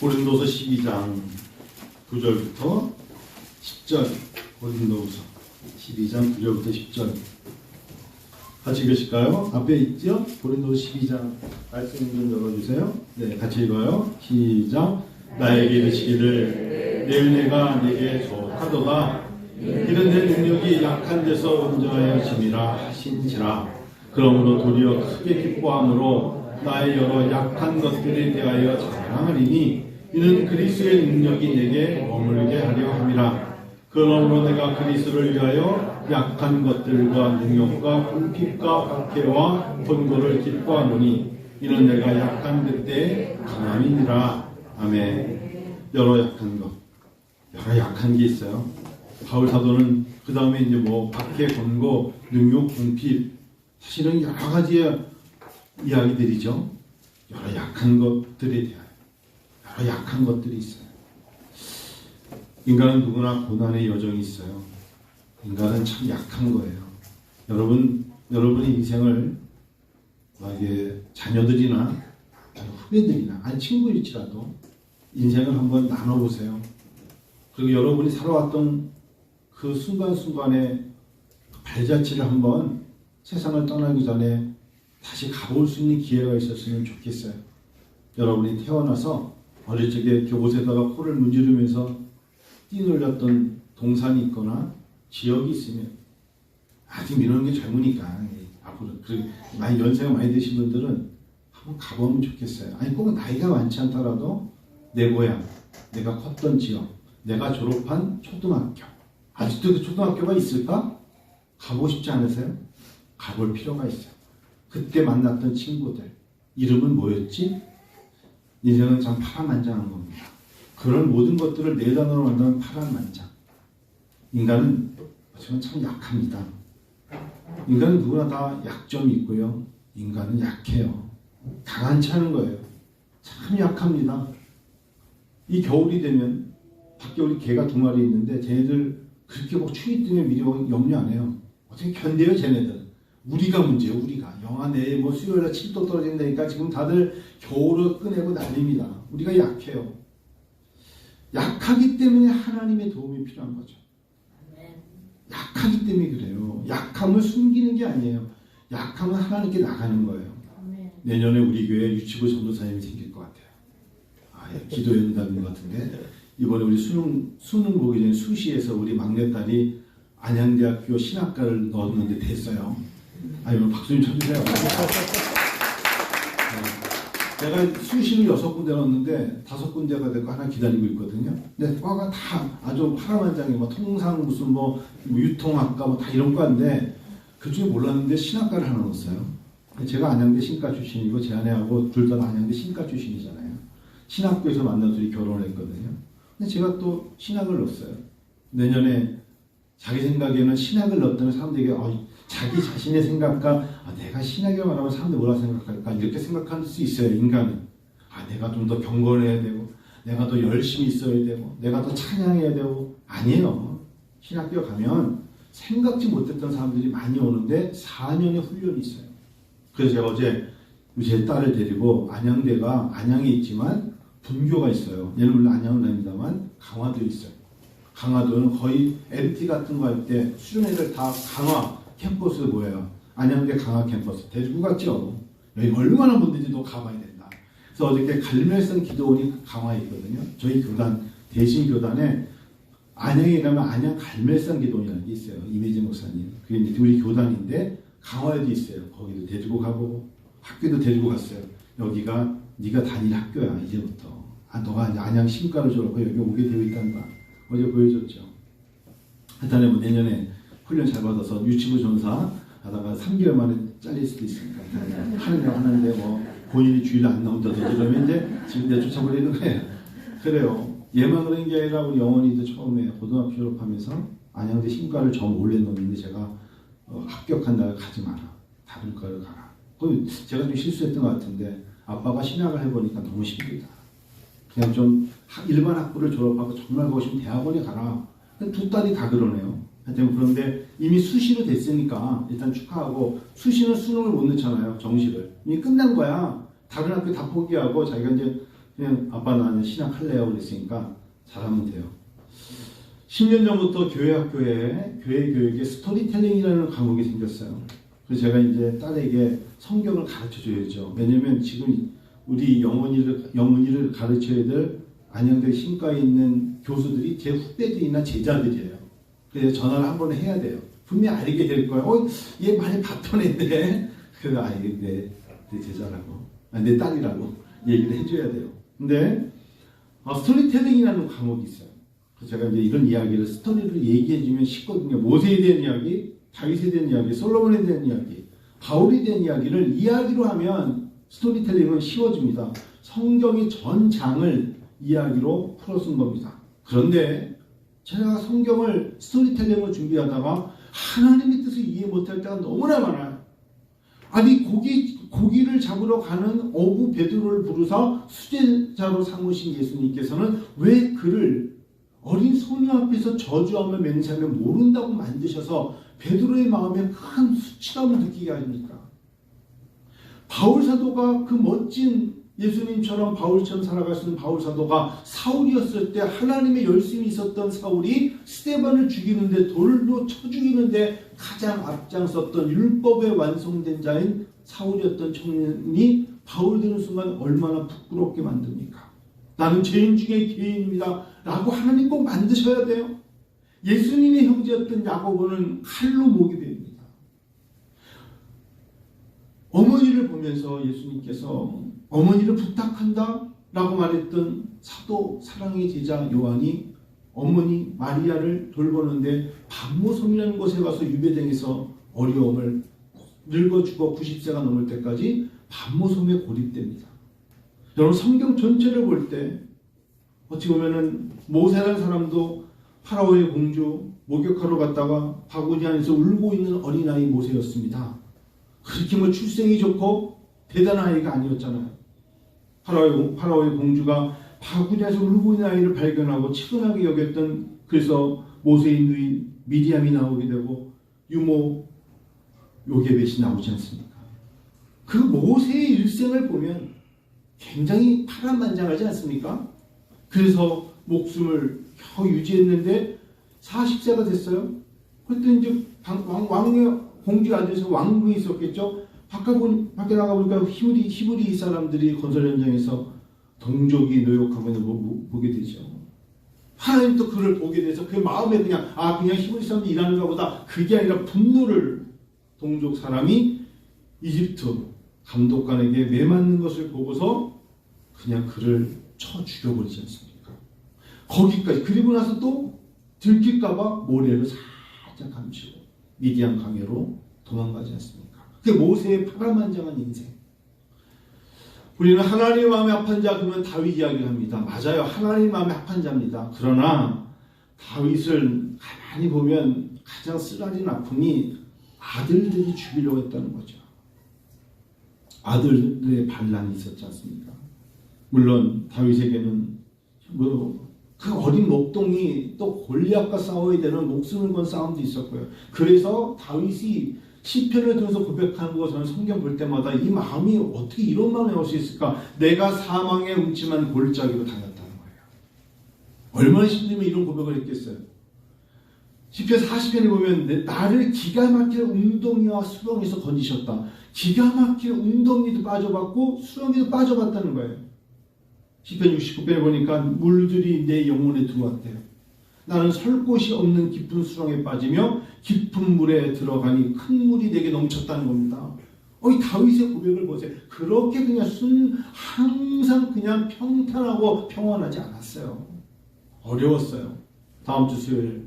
고린도서 12장 9절부터 10절 고린도서 12장 9절부터 10절 같이 읽으실까요? 앞에 있죠? 고린도서 12장 말씀 좀 열어주세요. 네, 같이 읽어요. 시작. 나에게 이르시기를 내 은혜가 내게 좋하도다. 이런 내 능력이 약한 데서 온전하여 짐이라 하신지라. 그러므로 도리어 크게 기뻐함으로 나의 여러 약한 것들에 대하여 자랑하리니 이는 그리스도의 능력이 내게 머물게 하려 함이라. 그러므로 내가 그리스도를 위하여 약한 것들과 능력과 궁핍과 박해와 본고를 기뻐하노니 이는 내가 약한 그때의 강함이니라. 아멘. 여러 약한 것. 여러 약한 게 있어요. 바울 사도는 그 다음에 이제 뭐 박해, 권고, 능욕, 궁핍 사실은 여러 가지의 이야기들이죠. 여러 약한 것들에 대하 여 여러 약한 것들이 있어요. 인간은 누구나 고난의 여정이 있어요. 인간은 참 약한 거예요. 여러분, 여러분의 인생을 만약에 자녀들이나 후배들이나 아니 친구일지라도 인생을 한번 나눠보세요. 그리고 여러분이 살아왔던 그 순간순간의 발자취를 한번 세상을 떠나기 전에 다시 가볼 수 있는 기회가 있었으면 좋겠어요. 여러분이 태어나서 어릴 적에 옷에다가 코를 문지르면서 뛰놀렸던 동산이 있거나 지역이 있으면 아직 미루는 게 젊으니까 앞으로 그 많이 연세가 많이 드신 분들은 한번 가보면 좋겠어요. 아니 꼭 나이가 많지 않더라도 내 고향, 내가 컸던 지역, 내가 졸업한 초등학교 아직도 그 초등학교가 있을까? 가보고 싶지 않으세요? 가볼 필요가 있어요. 그때 만났던 친구들 이름은 뭐였지? 인생은 참 파란만장한 겁니다. 그런 모든 것들을 네 단어로 만드는 파란만장. 인간은 어쩌면 참 약합니다. 인간은 누구나 다 약점이 있고요. 인간은 약해요. 강한치 않은 거예요. 참 약합니다. 이 겨울이 되면 밖에 우리 개가 두 마리 있는데 쟤네들 그렇게 막 추위 때문에 미리 염려 안 해요. 어떻게 견뎌요, 쟤네들. 우리가 문제예요, 우리가. 영하 내에 뭐 수요일에 7도 떨어진다니까 지금 다들 겨울을 꺼내고 난립니다. 우리가 약해요. 약하기 때문에 하나님의 도움이 필요한 거죠. 약하기 때문에 그래요. 약함을 숨기는 게 아니에요. 약함은 하나님께 나가는 거예요. 내년에 우리 교회 유치부 전도사님이 생길 것 같아요. 아, 예, 기도 연답인 것 같은데 이번에 우리 수능 수능 보기 전에 수시에서 우리 막내딸이 안양대학교 신학과를 넣었는데 됐어요. 아, 여러분 박수 좀 쳐주세요. 네. 내가 수시를 여섯 군데 넣었는데 다섯 군데가 되고 하나 기다리고 있거든요. 근데 과가 다 아주 파란만장해. 뭐 통상 무슨 뭐 유통학과 뭐 다 이런 과인데 그중에 몰랐는데 신학과를 하나 넣었어요. 제가 안양대 신과 출신이고 제 아내하고 둘 다 안양대 신과 출신이잖아요. 신학교에서 만난 둘이 결혼을 했거든요. 근데 제가 또 신학을 넣었어요. 내년에 자기 생각에는 신학을 넣었다면 사람들에게 어, 자기 자신의 생각과 아, 내가 신학을 말하면 사람들이 뭐라 생각할까? 이렇게 생각할 수 있어요 인간은. 아 내가 좀 더 경건해야 되고 내가 더 열심히 있어야 되고 내가 더 찬양해야 되고. 아니에요. 신학교 가면 생각지 못했던 사람들이 많이 오는데 4년의 훈련이 있어요. 그래서 제가 어제 제 딸을 데리고 안양대가 안양에 있지만 분교가 있어요. 얘는 물론 안양은 아닙니다만 강화도에 있어요. 강화도는 거의 MT 같은 거 할 때 수련회를 다 강화 캠퍼스 뭐예요? 안양대 강화 캠퍼스 데리고 갔죠. 여기 얼마나 너 가봐야 된다. 그래서 어저께 갈멜선 기도원이 강화에 있거든요. 저희 교단 대신 교단에 안양에 가면 안양 갈멜선 기도원이라는 게 있어요. 이미지 목사님. 그게 이제 우리 교단인데 강화에도 있어요. 거기도 데리고 가보고 학교도 데리고 갔어요. 여기가 네가 다닐 학교야 이제부터. 아 너가 안양 신과를 졸업하고 여기 오게 되어 거 어제 보여줬죠. 하여튼 뭐 내년에 훈련 잘 받아서 유치부 전사 하다가 3개월 만에 잘릴 수도 있으니까 하는 거 하는데 뭐 본인이 주일 안 나온다든지 이러면 이제 지금 내 쫓아버리는 거예요. 그래요. 얘만 그런 게 아니라 우리 영원이도 처음에 고등학교 졸업하면서 안양대 신과를 정 올려놓는데 제가 어, 합격한 날 가지 마라. 다른 과를 가라. 그 제가 좀 실수했던 것 같은데 아빠가 신학을 해보니까 너무 힘들다. 그냥 좀 일반 학부를 졸업하고 정말 싶으면 대학원에 가라. 두 딸이 다 그러네요. 하여튼 그런데 이미 수시로 됐으니까 일단 축하하고 수시는 수능을 못 넣잖아요. 정시를. 이미 끝난 거야. 다른 학교 다 포기하고 자기가 이제 그냥 아빠 나는 신학 할래요 그랬으니까 잘하면 돼요. 10년 전부터 교회 학교에 교회 교육에 스토리텔링이라는 과목이 생겼어요. 그래서 제가 이제 딸에게 성경을 가르쳐 줘야죠. 왜냐면 지금 우리 영원이를 영원이를 가르쳐야 될 안양대 신과에 있는 교수들이 제 후배들이나 제자들이에요. 그래서 전화를 한 번 해야 돼요. 분명히 알게 될 거예요. 어, 얘 많이 봤던 애인데. 그래서 아, 이게 내, 내 제자라고. 아, 내 딸이라고 얘기를 해줘야 돼요. 근데 어, 스토리텔링이라는 과목이 있어요. 그래서 제가 이제 이런 이야기를 스토리를 얘기해주면 쉽거든요. 모세에 대한 이야기, 다윗에 대한 이야기, 솔로몬에 대한 이야기, 바울에 대한 이야기를 이야기로 하면 스토리텔링은 쉬워집니다. 성경의 전 장을 이야기로 풀어쓴 겁니다. 그런데 제가 성경을 스토리텔링을 준비하다가 하나님의 뜻을 이해 못할 때가 너무나 많아요. 아니 고기 고기를 잡으러 가는 어부 베드로를 부르사 수제자로 삼으신 예수님께서는 왜 그를 어린 소녀 앞에서 저주하며 맹세하며 모른다고 만드셔서 베드로의 마음에 큰 수치감을 느끼게 하십니까? 바울 사도가 그 멋진 예수님처럼 바울처럼 살아갈 수 있는 바울 사도가 사울이었을 때 하나님의 열심이 있었던 사울이 스테반을 죽이는데 돌로 쳐 죽이는데 가장 앞장섰던 율법에 완성된 자인 사울이었던 청년이 바울 되는 순간 얼마나 부끄럽게 만듭니까? 나는 죄인 중에 죄인입니다. 라고 하나님 꼭 만드셔야 돼요. 예수님의 형제였던 야고보는 칼로 목이 됩니다. 어머니를 보면서 예수님께서 어머니를 부탁한다 라고 말했던 사도 사랑의 제자 요한이 어머니 마리아를 돌보는데 박모섬이라는 곳에 가서 유배당에서 어려움을 늙어 죽어 90세가 넘을 때까지 박모섬에 고립됩니다. 여러분 성경 전체를 볼 때 어찌 보면은 모세라는 사람도 파라오의 공주 목욕하러 갔다가 바구니 안에서 울고 있는 어린아이 모세였습니다. 그렇게 뭐 출생이 좋고 대단한 아이가 아니었잖아요. 파라오의, 파라오의 공주가 바구니에서 울고 있는 아이를 발견하고 치근하게 여겼던 그래서 모세의 누인 미디암이 나오게 되고 유모 요게벳이 나오지 않습니까? 그 모세의 일생을 보면 굉장히 파란만장하지 않습니까? 그래서 목숨을 겨우 유지했는데 40세가 됐어요. 그때 이제 왕, 왕의 공주가 앉아서 왕궁이 있었겠죠. 보, 밖에 나가 보니까 히브리, 히브리 사람들이 건설 현장에서 동족이 노역하고 있는 거 보게 되죠. 하나님 또 그를 보게 돼서 그 마음에 그냥 아 그냥 히브리 사람들이 일하는가 보다 그게 아니라 분노를 동족 사람이 이집트 감독관에게 매맞는 것을 보고서 그냥 그를 쳐 죽여버리지 않습니까? 거기까지 그리고 나서 또 들킬까봐 모래를 살짝 감추고 미디안 강해로 도망가지 않습니까? 그게 모세의 파란만장한 인생. 우리는 하나님 마음에 합한 자 그러면 다윗 이야기를 합니다. 맞아요. 하나님 마음에 합한 자입니다. 그러나 다윗을 가만히 보면 가장 쓰라린 아픔이 아들들이 죽이려고 했다는 거죠. 아들들의 반란이 있었지 않습니까? 물론 다윗에게는 뭐 그 어린 목동이 또 골리앗과 싸워야 되는 목숨을 건 싸움도 있었고요. 그래서 다윗이 시편을 들어서 고백하는 거 저는 성경 볼 때마다 이 마음이 어떻게 이런 마음이 올 수 있을까? 내가 사망의 음침한 골짜기로 다녔다는 거예요. 얼마나 힘들면 이런 고백을 했겠어요. 시편 40편에 보면 나를 기가 막힐 웅덩이와 수렁에서 건지셨다. 기가 막힐 웅덩이도 빠져봤고 수렁에도 빠져봤다는 거예요. 시편 69편에 보니까 물들이 내 영혼에 들어왔대요. 나는 설 곳이 없는 깊은 수렁에 빠지며 깊은 물에 들어가니 큰 물이 내게 넘쳤다는 겁니다. 어, 이 다윗의 고백을 보세요. 그렇게 그냥 순, 항상 그냥 평탄하고 평안하지 않았어요. 어려웠어요. 다음 주 수요일,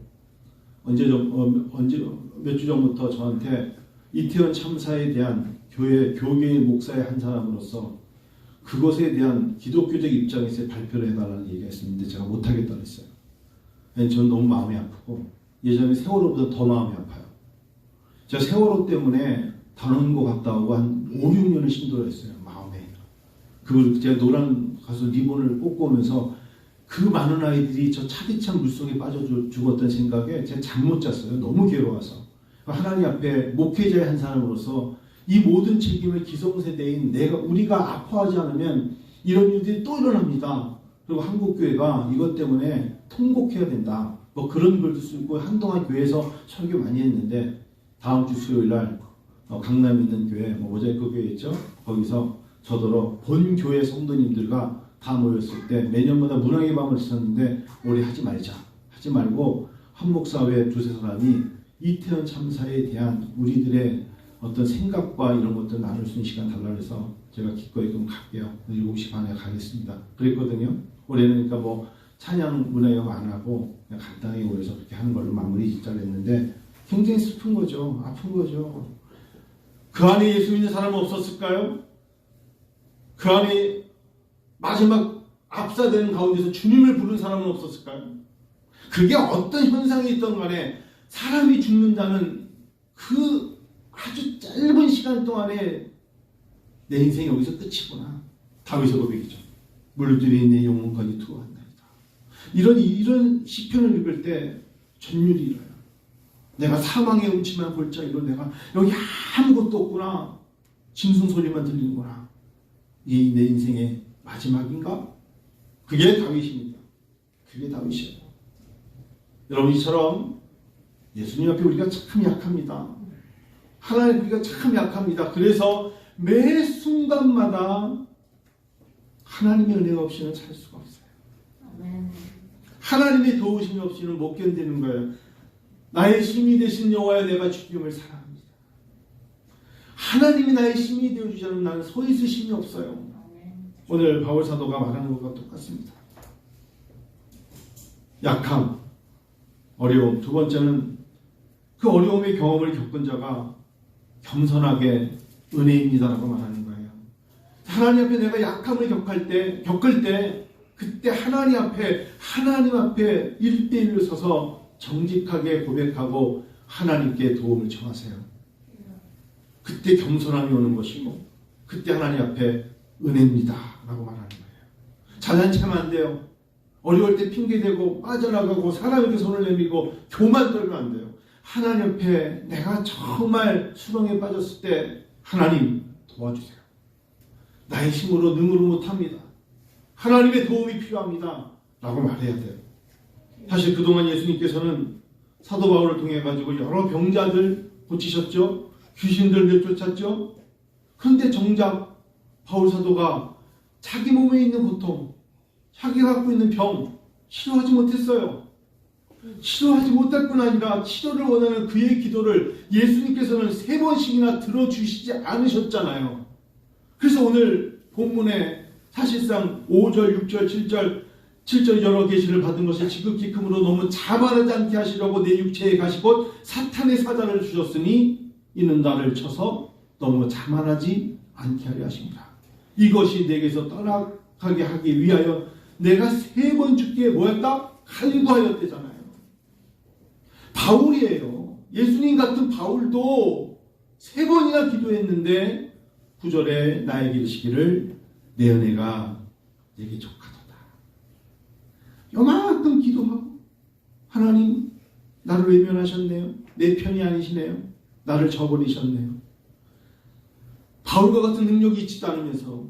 언제 전, 어, 언제, 몇 주 전부터 저한테 이태원 참사에 대한 교회, 교계의 목사의 한 사람으로서 그것에 대한 기독교적 입장에서 발표를 해달라는 얘기가 있었는데 제가 못하겠다 그랬어요. 저는 너무 마음이 아프고 예전에 세월호보다 더 마음이 아파요. 제가 세월호 때문에 단원고 갔다 오고 한 5, 6년을 힘들어했어요. 마음에. 그걸 제가 노란 가서 리본을 꽂고 오면서 그 많은 아이들이 저 차디찬 물속에 빠져 죽었던 생각에 제가 잠 못 잤어요. 너무 괴로워서. 하나님 앞에 목회자의 한 사람으로서 이 모든 책임을 기성세대인 내가 우리가 아파하지 않으면 이런 일들이 또 일어납니다. 그리고 한국 교회가 이것 때문에 통곡해야 된다. 뭐 그런 글도 쓰고 한동안 교회에서 설교 많이 했는데 다음 주 수요일 날 어, 강남에 있는 교회 뭐 모자이크 교회 있죠? 거기서 저더러 본 교회 성도님들과 다 모였을 때 매년마다 문화의 밤을 쓰는데 올해 하지 말자. 하지 말고 한목사회 두세 사람이 이태원 참사에 대한 우리들의 어떤 생각과 이런 것들 나눌 수 있는 시간 달라 그래서 제가 기꺼이 그럼 갈게요. 7시 반에 가겠습니다. 그랬거든요. 올해는 그러니까 뭐 찬양 문화영 안 하고 그냥 간단하게 모여서 그렇게 하는 걸로 마무리 짓자고 했는데 굉장히 슬픈 거죠. 아픈 거죠. 그 안에 예수 믿는 사람은 없었을까요? 그 안에 마지막 압사되는 가운데서 주님을 부른 사람은 없었을까요? 그게 어떤 현상이 있던 간에 사람이 죽는다는 그 아주 짧은 시간 동안에 내 인생이 여기서 끝이구나. 다윗의 고백이죠. 물들이 내 영혼까지 투어한다이다. 이런 이런 시편을 읽을 때 전율이 일어요. 내가 사망의 음침한 골짜기로 내가 여기 아무것도 없구나. 짐승 소리만 들리는구나. 이내 인생의 마지막인가? 그게 다윗입니다. 그게 다윗이에요. 여러분 이처럼 예수님 앞에 우리가 참 약합니다. 하나님 우리가 참 약합니다. 그래서 매 순간마다 하나님의 은혜가 없이는 살 수가 없어요. 하나님의 도우심이 없이는 못 견디는 거예요. 나의 힘이 되신 여호와여 내가 주님을 사랑합니다. 하나님이 나의 힘이 되어 주지 않으면 나는 서 있을 힘이 없어요. 오늘 바울 사도가 말하는 것과 똑같습니다. 약함, 어려움. 두 번째는 그 어려움의 경험을 겪은 자가 겸손하게 은혜입니다라고 거예요. 하나님 앞에 내가 약함을 겪을 때, 겪을 때, 그때 하나님 앞에, 하나님 앞에 일대일로 서서 정직하게 고백하고 하나님께 도움을 청하세요. 그때 겸손함이 오는 것이고, 그때 하나님 앞에 은혜입니다. 라고 말하는 거예요. 자연체면 안 돼요. 어려울 때 핑계대고 빠져나가고 사람에게 손을 내밀고 교만 떨면 안 돼요. 하나님 앞에 내가 정말 수렁에 빠졌을 때 하나님 도와주세요. 나의 힘으로 능으로 못합니다. 하나님의 도움이 필요합니다. 라고 말해야 돼요. 사실 그동안 예수님께서는 사도 바울을 통해 가지고 여러 병자들 고치셨죠. 귀신들 내쫓았죠. 그런데 정작 바울 사도가 자기 몸에 있는 고통, 자기가 갖고 있는 병 치료하지 못했어요. 치료하지 못할 뿐 아니라 치료를 원하는 그의 기도를 예수님께서는 세 번씩이나 들어주시지 않으셨잖아요. 그래서 오늘 본문에 사실상 5절, 6절, 7절, 7절 여러 계시를 받은 것을 지극히 금으로 너무 자만하지 않게 하시려고 내 육체에 가시고 사탄의 사자를 주셨으니 이는 나를 쳐서 너무 자만하지 않게 하려 하십니다. 이것이 내게서 떠나가게 하기 위하여 내가 세 번 죽게 뭐였다? 간구하였대잖아요. 바울이에요. 예수님 같은 바울도 세 번이나 기도했는데 구절에 나에게 이르시기를 내 은혜가 내게 족하도다. 요만큼 기도하고 하나님 나를 외면하셨네요. 내 편이 아니시네요. 나를 저버리셨네요. 바울과 같은 능력이 있지도 않으면서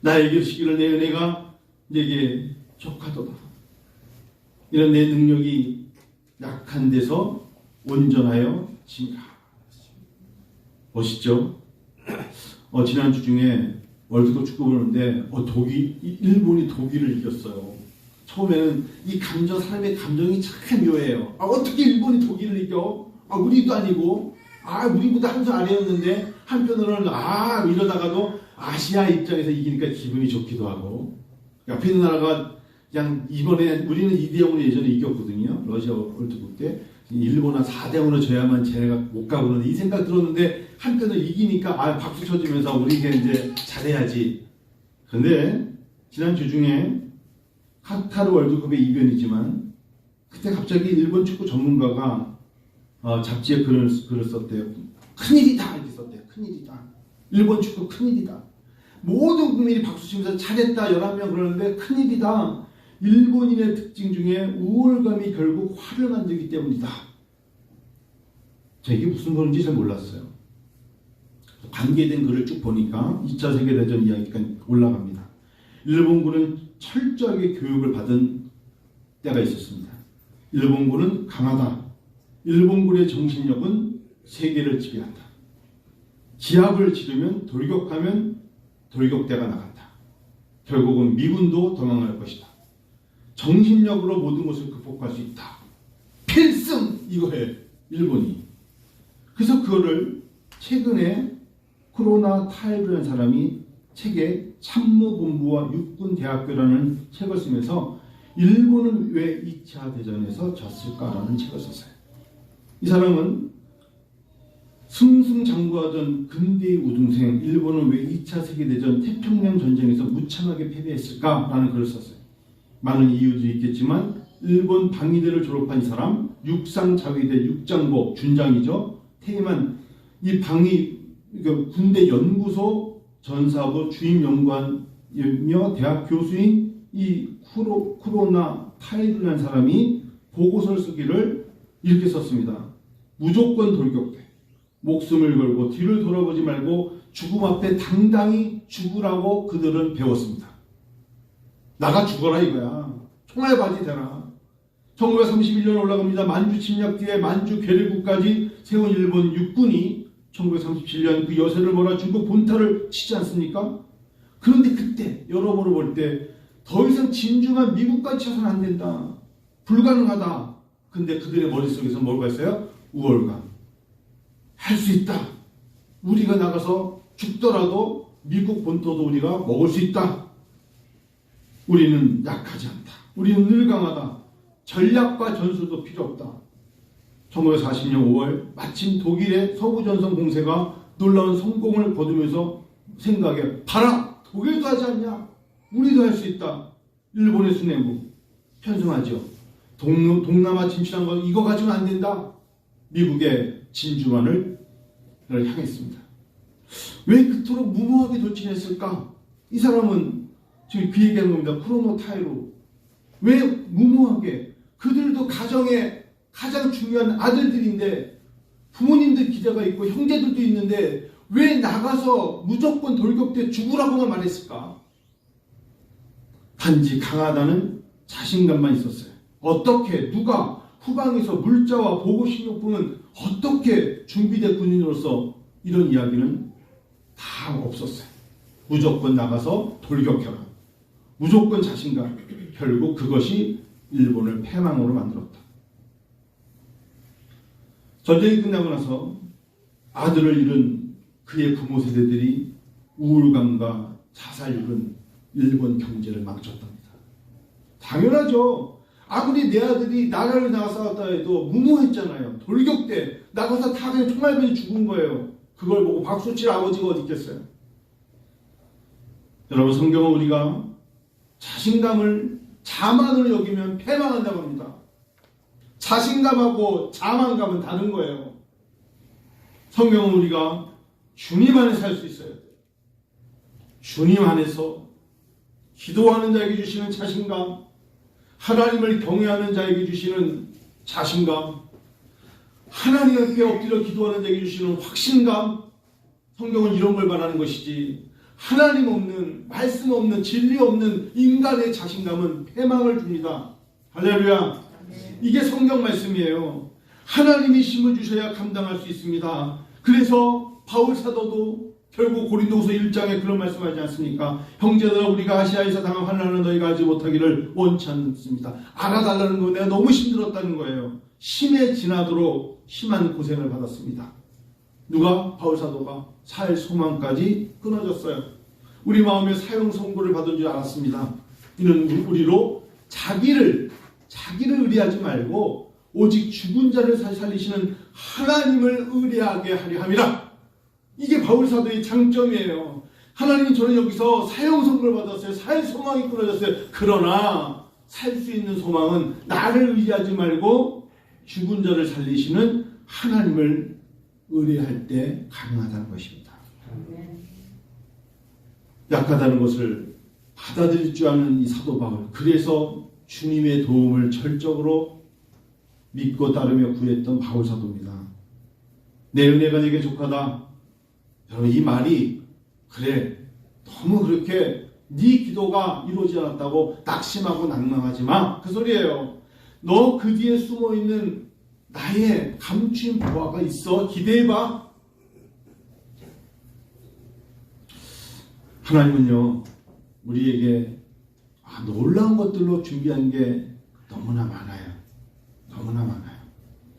나에게 이르시기를 내 은혜가 내게 족하도다. 이런 내 능력이 약한 데서 온전하여 지라. 멋있죠? 어, 지난주 중에 월드컵 축구 보는데 어, 독일, 일본이 독일을 이겼어요. 처음에는 이 감정, 사람의 감정이 참 묘해요. 아, 어떻게 일본이 독일을 이겨? 아, 우리도 아니고, 아, 우리보다 한 수 아래였는데, 한편으로는, 아, 이러다가도 아시아 입장에서 이기니까 기분이 좋기도 하고, 옆에 있는 나라가 그냥 이번에 우리는 2대 0으로 예전에 이겼거든요. 러시아 월드컵 때. 일본은 4대 0으로 져야만 쟤네가 못 가고는 이 생각 들었는데 한편으로 이기니까 아 박수 쳐주면서 우리가 이제 잘해야지. 근데 지난 주 중에 카타르 월드컵의 이변이지만 그때 갑자기 일본 축구 전문가가 어, 잡지에 글을, 글을 썼대요. 큰일이다 이렇게 썼대요. 큰일이다. 일본 축구 큰일이다. 모든 국민이 박수 치면서 잘했다 11명 그러는데 큰일이다. 일본인의 특징 중에 우월감이 결국 화를 만들기 때문이다. 저 이게 무슨 말인지 잘 몰랐어요. 관계된 글을 쭉 보니까 2차 세계대전 이야기가 올라갑니다. 일본군은 철저하게 교육을 받은 때가 있었습니다. 일본군은 강하다. 일본군의 정신력은 세계를 지배한다. 기합을 지르면 돌격하면 돌격대가 나간다. 결국은 미군도 도망갈 것이다. 정신력으로 모든 것을 극복할 수 있다. 필승 이거에 일본이. 그래서 그거를 최근에 코로나 타이르라는 사람이 책에 참모본부와 육군대학교라는 책을 쓰면서 일본은 왜 2차 대전에서 졌을까라는 책을 썼어요. 이 사람은 승승장구하던 근대의 우등생 일본은 왜 2차 세계대전 태평양 전쟁에서 무참하게 패배했을까라는 글을 썼어요. 많은 이유들이 있겠지만 일본 방위대를 졸업한 이 사람 육상 자위대 육장보 준장이죠. 퇴임한 이 방위 그 군대 연구소 전사부 주임 연구관이며 대학 교수인 이 쿠로, 쿠로나 타이르라는 사람이 보고서를 쓰기를 이렇게 썼습니다. 무조건 돌격돼. 목숨을 걸고 뒤를 돌아보지 말고 죽음 앞에 당당히 죽으라고 그들은 배웠습니다. 나가 죽어라 이거야. 총알 바지 되라. 1931년 올라갑니다. 만주 침략 뒤에 만주 괴뢰국까지 세운 일본 육군이 1937년 그 여세를 몰아 중국 본토를 치지 않습니까? 그런데 그때 여러모로 볼 때 더 이상 진중한 미국까지 쳐서는 안 된다. 불가능하다. 근데 그들의 머릿속에서 뭐가 있어요? 우월감. 할 수 있다. 우리가 나가서 죽더라도 미국 본토도 우리가 먹을 수 있다. 우리는 약하지 않다. 우리는 늘 강하다. 전략과 전술도 필요 없다. 1940년 5월 마침 독일의 서부전선 공세가 놀라운 성공을 거두면서 생각해 봐라! 독일도 하지 않냐? 우리도 할 수 있다. 일본의 수뇌부. 편승하죠 동, 동남아 진출한 건 이거 가지고는 안 된다. 미국의 진주만을 향했습니다. 왜 그토록 무모하게 돌진했을까? 이 사람은 지금 그 얘기하는 겁니다 크로노 타이로 왜 무모하게 그들도 가정에 가장 중요한 아들들인데 부모님들 기자가 있고 형제들도 있는데 왜 나가서 무조건 돌격대 죽으라고만 말했을까? 단지 강하다는 자신감만 있었어요. 어떻게 누가 후방에서 물자와 보고식료품은 어떻게 준비된 군인으로서 이런 이야기는 다 없었어요. 무조건 나가서 돌격해라. 무조건 자신감. 결국 그것이 일본을 패망으로 만들었다. 전쟁이 끝나고 나서 아들을 잃은 그의 부모 세대들이 우울감과 자살률은 일본 경제를 망쳤답니다. 당연하죠. 아무리 내 아들이 나라를 나가 싸웠다 해도 무모했잖아요. 돌격대 나가서 다 그냥 총알변이 죽은 거예요. 그걸 보고 박수 칠 아버지가 어디 있겠어요. 여러분 성경은 우리가 자신감을 자만을 여기면 패망한다고 합니다. 자신감하고 자만감은 다른 거예요. 성경은 우리가 주님 안에 살 수 있어야 돼요. 주님 안에서 기도하는 자에게 주시는 자신감, 하나님을 경외하는 자에게 주시는 자신감, 하나님 앞에 엎드려 기도하는 자에게 주시는 확신감, 성경은 이런 걸 말하는 것이지, 하나님 없는, 말씀 없는, 진리 없는 인간의 자신감은 패망을 줍니다. 할렐루야. 이게 성경 말씀이에요. 하나님이 심어 주셔야 감당할 수 있습니다. 그래서 바울 사도도 결국 고린도후서 1장에 그런 말씀하지 않습니까? 형제들아 우리가 아시아에서 당한 환난을 너희가 하지 못하기를 원치 않습니다. 알아달라는 거 내가 너무 힘들었다는 거예요. 심해 지나도록 심한 고생을 받았습니다. 누가 바울 사도가 살 소망까지 끊어졌어요. 우리 마음에 사형 선고를 받은 줄 알았습니다. 이는 우리로 자기를 자기를 의뢰하지 말고 오직 죽은 자를 살리시는 하나님을 의뢰하게 하려 함이라. 이게 바울 사도의 장점이에요. 하나님 저는 여기서 사형 선고를 받았어요. 살 소망이 끊어졌어요. 그러나 살 수 있는 소망은 나를 의지하지 말고 죽은 자를 살리시는 하나님을 의뢰할 때 가능하다는 것입니다. 약하다는 것을 받아들일 줄 아는 이 사도 바울. 그래서 주님의 도움을 철적으로 믿고 따르며 구했던 바울 사도입니다. 내 은혜가 내게 족하다. 여러분 이 말이 그래 너무 그렇게 네 기도가 이루어지지 않았다고 낙심하고 낭망하지 마. 그 소리예요. 너 그 뒤에 숨어 있는 나의 감추인 보화가 있어. 기대해봐. 하나님은요, 우리에게 아, 놀라운 것들로 준비한 게 너무나 많아요. 너무나 많아요.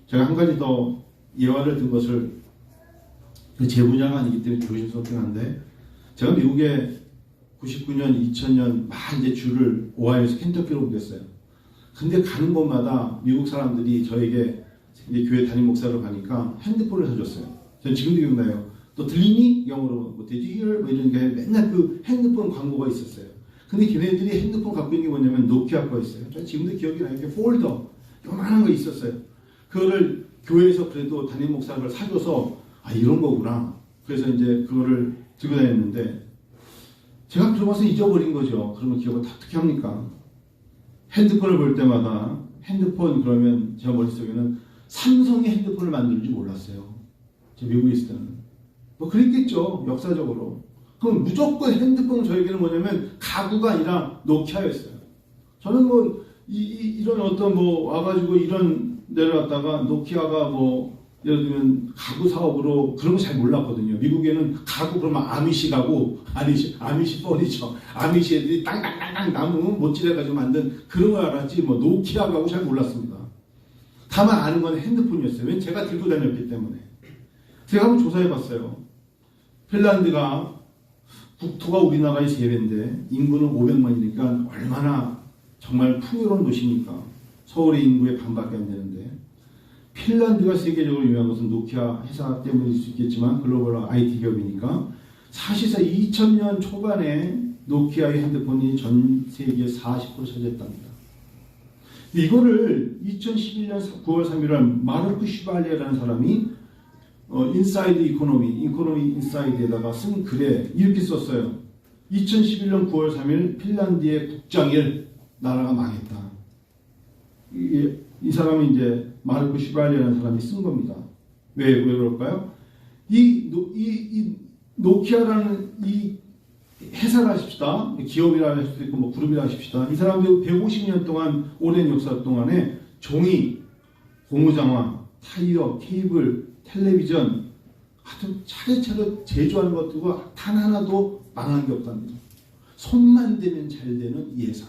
제가 한 가지 더 예화를 든 것을 그제 분야가 아니기 때문에 조심스럽긴 한데 제가 미국에 99년, 2000년 막 이제 주를 오하이오에서 켄터키로 옮겼어요. 근데 가는 곳마다 미국 사람들이 저에게 이제 교회 담임 목사로 가니까 핸드폰을 사줬어요. 전 지금도 기억나요. 너 들리니? 영어로 뭐 Did you hear? 뭐 이런 게 맨날 그 핸드폰 광고가 있었어요. 근데 걔네들이 핸드폰 갖고 있는 게 뭐냐면 노키아 거였어요. 전 지금도 기억이 나요. 이렇게 폴더 요만한 거 있었어요. 그거를 교회에서 그래도 담임 그걸 사줘서 아 이런 거구나. 그래서 이제 그거를 들고 다녔는데 제가 들어가서 잊어버린 거죠. 그러면 기억을 다 어떻게 합니까? 핸드폰을 볼 때마다 핸드폰 그러면 제 머릿속에는 삼성이 핸드폰을 줄 몰랐어요. 제가 미국에 있을 때는. 뭐 그랬겠죠. 역사적으로. 그럼 무조건 핸드폰 저에게는 뭐냐면 가구가 아니라 노키아였어요. 저는 뭐 이, 런 어떤 뭐 와가지고 이런 갔다가 노키아가 뭐 예를 들면 가구 사업으로 그런 거 잘 몰랐거든요. 미국에는 가구 그러면 아미시 가구, 아미시, 아미시 퍼니처, 아미시 애들이 땅땅땅땅 나무 못질해가지고 만든 그런 걸 알았지 뭐 노키아 가구 잘 몰랐습니다. 다만 아는 건 핸드폰이었어요. 왜냐면 제가 들고 다녔기 때문에. 제가 한번 조사해 봤어요. 핀란드가 국토가 우리나라의 세 배인데 인구는 500만이니까 얼마나 정말 풍요로운 도시니까 서울의 인구의 반밖에 안 되는데 핀란드가 세계적으로 유명한 것은 노키아 회사 때문일 수 있겠지만 글로벌 IT 기업이니까 사실상 2000년 초반에 노키아의 핸드폰이 전 세계 40% 차지했답니다. 이거를 2011년 9월 3일 마르크 슈발리에라는 사람이 어, 인사이드 이코노미, 이코노미 인사이드에다가 쓴 글에 이렇게 썼어요. 2011년 9월 3일 핀란드의 국장일 나라가 망했다. 이, 이 사람이 이제 마르크 슈발리라는 사람이 쓴 겁니다. 왜, 왜 그럴까요? 이, 노, 이, 이 노키아라는 이 회사를 하십시다. 기업이라 할 수도 있고 뭐 그룹이라 하십시다. 이 사람들 150년 동안 오랜 역사 동안에 종이, 고무장화, 타이어, 케이블, 텔레비전 하여튼 차례차례 제조하는 것들과 단 하나도 망한 게 없답니다. 손만 대면 잘 되는 이 회사.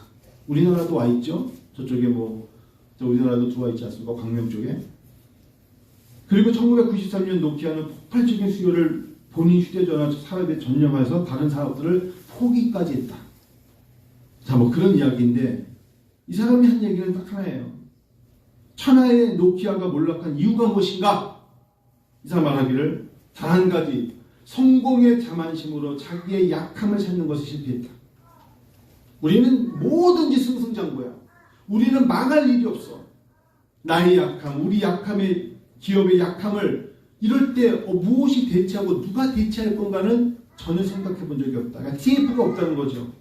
우리나라도 와 있죠. 저쪽에 뭐저 우리나라도 들어와 있지 않습니까? 광명 쪽에. 그리고 1993년 노키아는 폭발적인 수요를 본인 휴대전화 사업에 전념해서 다른 사업들을 포기까지 했다. 자, 뭐 그런 이야기인데 이 사람이 한 얘기는 딱 하나예요. 천하의 노키아가 몰락한 이유가 무엇인가? 이 사람 말하기를 단 한 가지 성공의 자만심으로 자기의 약함을 찾는 것에 실패했다. 우리는 뭐든지 승승장구야. 우리는 망할 일이 없어. 나의 약함, 우리 약함의 기업의 약함을 이럴 때 어, 무엇이 대체하고 누가 대체할 건가는 전혀 생각해 본 적이 없다. 그러니까 TF가 없다는 거죠.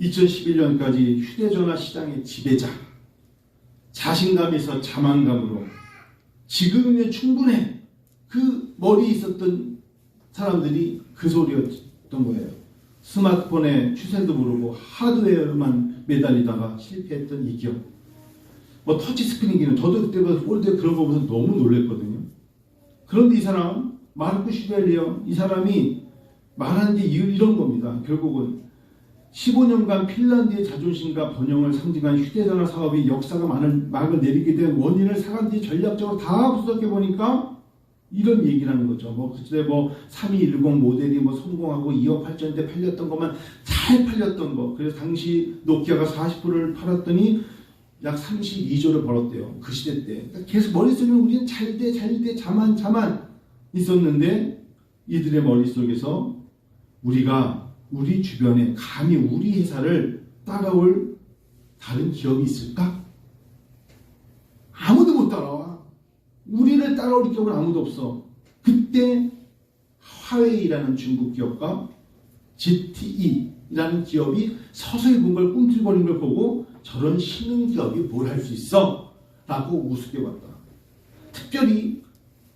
2011년까지 휴대전화 시장의 지배자, 자신감에서 자만감으로 지금이면 충분해. 그 머리에 있었던 사람들이 그 소리였던 거예요. 스마트폰의 추세도 모르고 하드웨어만 매달리다가 실패했던 이 기업. 뭐 터치 스크린기는 저도 그때부터 폴드에 그런 거 보면서 너무 놀랬거든요. 그런데 이 사람 마르크 슈벨리어 이 사람이 말하는 게 이런 겁니다. 결국은 15년간 핀란드의 자존심과 번영을 상징한 휴대전화 사업이 역사가 많은 막을 내리게 된 원인을 사람들이 전략적으로 다 분석해 보니까 이런 얘기를 하는 거죠. 뭐 그때 뭐 3210 모델이 뭐 성공하고 2억 8천대 팔렸던 것만 잘 팔렸던 거. 그래서 당시 노키아가 40%를 팔았더니 약 32조를 벌었대요. 그 시대 때. 그러니까 계속 머릿속에 우리는 잘 돼, 잘 돼, 자만, 자만 있었는데 이들의 머릿속에서 우리가 우리 주변에 감히 우리 회사를 따라올 다른 기업이 있을까? 아무도 못 따라와. 우리를 따라올 기업은 아무도 없어. 그때 화웨이라는 중국 기업과 GTE라는 기업이 서서히 뭔가를 꿈틀거리는 걸 보고 저런 신흥 기업이 뭘 할 수 있어? 라고 우습게 봤다. 특별히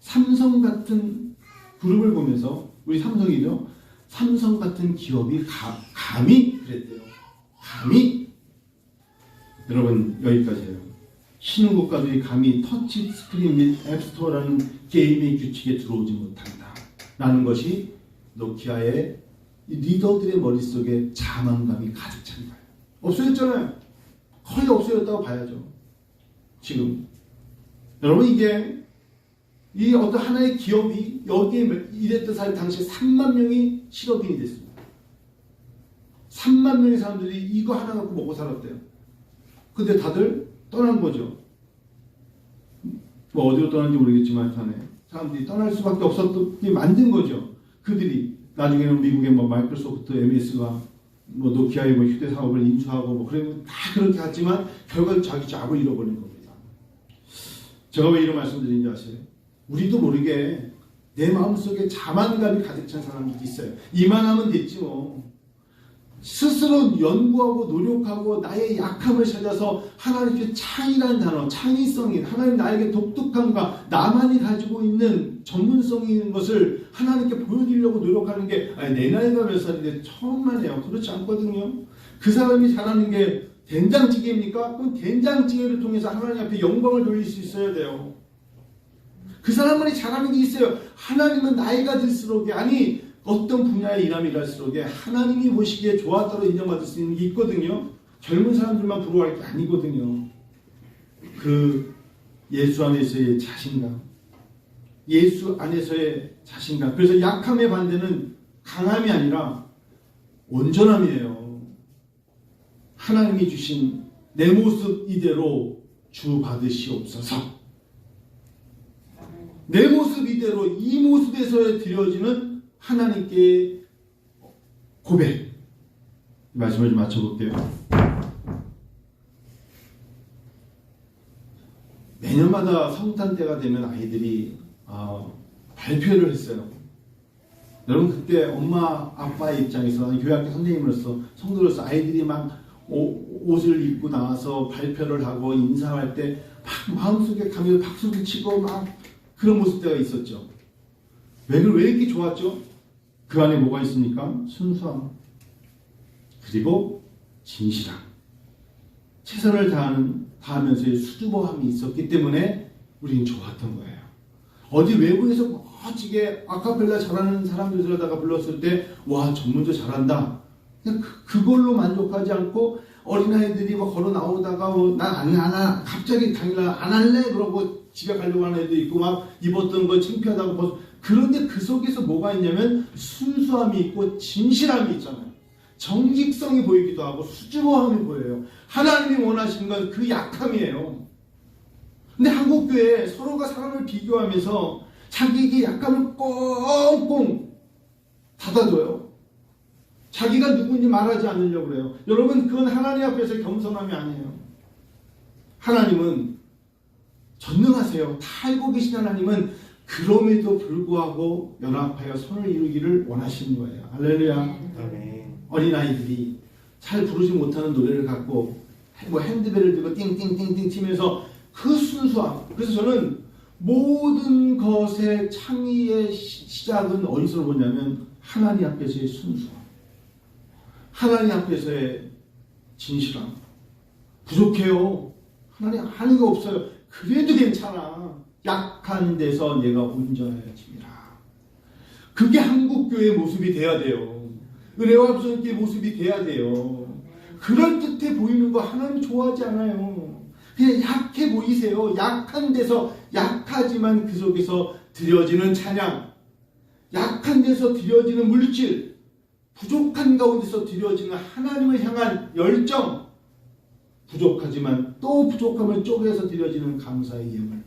삼성 같은 그룹을 보면서 우리 삼성이죠. 삼성 같은 기업이 가, 감히 그랬대요. 감히 여러분 여기까지예요. 신흥 국가들이 감히 터치 스크린 및 앱스토어라는 게임의 규칙에 들어오지 못한다. 라는 것이 노키아의 이 리더들의 머릿속에 자만감이 가득 찬 거예요. 없어졌잖아요. 거의 없어졌다고 봐야죠. 지금. 여러분 이게 이 어떤 하나의 기업이 여기에 일했던 사람이 당시에 3만 명이 실업인이 됐습니다. 3만 명의 사람들이 이거 하나 갖고 먹고 살았대요. 근데 다들 떠난 거죠. 뭐 어디로 떠났는지 모르겠지만 하여튼에 사람들이 떠날 수밖에 없었게 만든 거죠. 그들이 나중에는 미국의 뭐 마이크로소프트, MS가 뭐 노키아의 뭐 휴대 사업을 인수하고 뭐 그러면 다 그렇게 갔지만 결과는 자기 잡을 잃어버린 겁니다. 제가 왜 이런 말씀드리는지 아세요? 우리도 모르게 내 마음속에 자만감이 가득 찬 사람들이 있어요. 이만하면 됐지 뭐. 스스로 연구하고 노력하고 나의 약함을 찾아서 하나님께 창이라는 단어, 창의성이 하나님 나에게 독특함과 나만이 가지고 있는 전문성이 있는 것을 하나님께 보여드리려고 노력하는 게 아니, 내 나이가 몇 살인데 처음만 해요. 그렇지 않거든요. 그 사람이 잘하는 게 된장찌개입니까? 그럼 된장찌개를 통해서 하나님 앞에 영광을 돌릴 수 있어야 돼요. 그 사람만이 잘하는 게 있어요. 하나님은 나이가 들수록 아니 어떤 분야의 일함이 갈수록 하나님이 보시기에 좋았다로 인정받을 수 있는 게 있거든요. 젊은 사람들만 부러워할 게 아니거든요. 그 예수 안에서의 자신감, 예수 안에서의 자신감. 그래서 약함의 반대는 강함이 아니라 온전함이에요. 하나님이 주신 내 모습 이대로 주 받으시옵소서. 내 모습 이대로 이 모습에서 드려지는 하나님께 고백. 이 말씀을 좀 맞춰볼게요. 매년마다 성탄 때가 되면 아이들이 어, 발표를 했어요. 여러분 그때 엄마 아빠의 입장에서 교회학교 선생님으로서 성도로서 아이들이 막 오, 옷을 입고 나와서 발표를 하고 인사할 때 막 마음속에 가면서 박수를 치고 막 그런 모습대가 있었죠. 왜, 왜 이렇게 좋았죠? 그 안에 뭐가 있습니까? 순수함. 그리고 진실함. 최선을 다하는, 다하면서의 수줍어함이 있었기 때문에 우리는 좋았던 거예요. 어디 외부에서 멋지게 아카펠라 잘하는 사람들에다가 불렀을 때, 와, 전문도 잘한다. 그, 그걸로 만족하지 않고 어린아이들이 막 걸어 나오다가 뭐, 난안 하나, 갑자기 당일날 안 할래? 그러고 집에 가려고 하는 애도 있고 막 입었던 거 창피하다고 벗 그런데 그 속에서 뭐가 있냐면 순수함이 있고 진실함이 있잖아요. 정직성이 보이기도 하고 수줍어함이 보여요. 하나님이 원하시는 건 그 약함이에요. 근데 한국 교회 서로가 사람을 비교하면서 자기에게 약함을 꽁꽁 닫아줘요. 자기가 누군지 말하지 않으려고 그래요. 여러분 그건 하나님 앞에서 겸손함이 아니에요. 하나님은 전능하세요. 다 알고 계신 하나님은 그럼에도 불구하고 연합하여 손을 이루기를 원하시는 거예요. 할렐루야. 어린아이들이 잘 부르지 못하는 노래를 갖고 뭐 핸드벨을 들고 띵띵띵띵 치면서 그 순수함. 그래서 저는 모든 것의 창의의 시- 시작은 어디서 보냐면 하나님 앞에서의 순수함. 하나님 앞에서의 진실함. 부족해요. 하나님 하는 거 없어요. 그래도 괜찮아. 약 한 데서 내가 온전해짐이라. 그게 한국교회의 모습이 돼야 돼요. 은혜와 부선교의 모습이 돼야 돼요. 그럴 듯해 보이는 거 하나님 좋아하지 않아요. 그냥 약해 보이세요. 약한 데서 약하지만 그 속에서 드려지는 찬양, 약한 데서 드려지는 물질, 부족한 가운데서 드려지는 하나님을 향한 열정, 부족하지만 또 부족함을 쪼개서 드려지는 감사의 예물.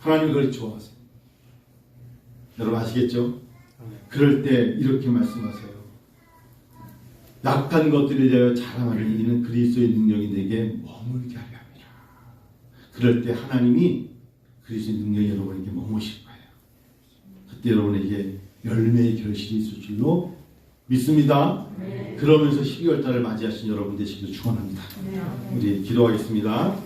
하나님 그걸 좋아하세요. 여러분 아시겠죠? 그럴 때 이렇게 말씀하세요. 약한 것들에 대하여 자랑하는 이는 그리스도의 능력이 내게 머물게 하려 합니다. 그럴 때 하나님이 그리스도의 능력이 여러분에게 머무실 거예요. 그때 여러분에게 열매의 결실이 있을 줄로 믿습니다. 그러면서 12월 달을 맞이하신 여러분 되시길 축원합니다. 우리 기도하겠습니다.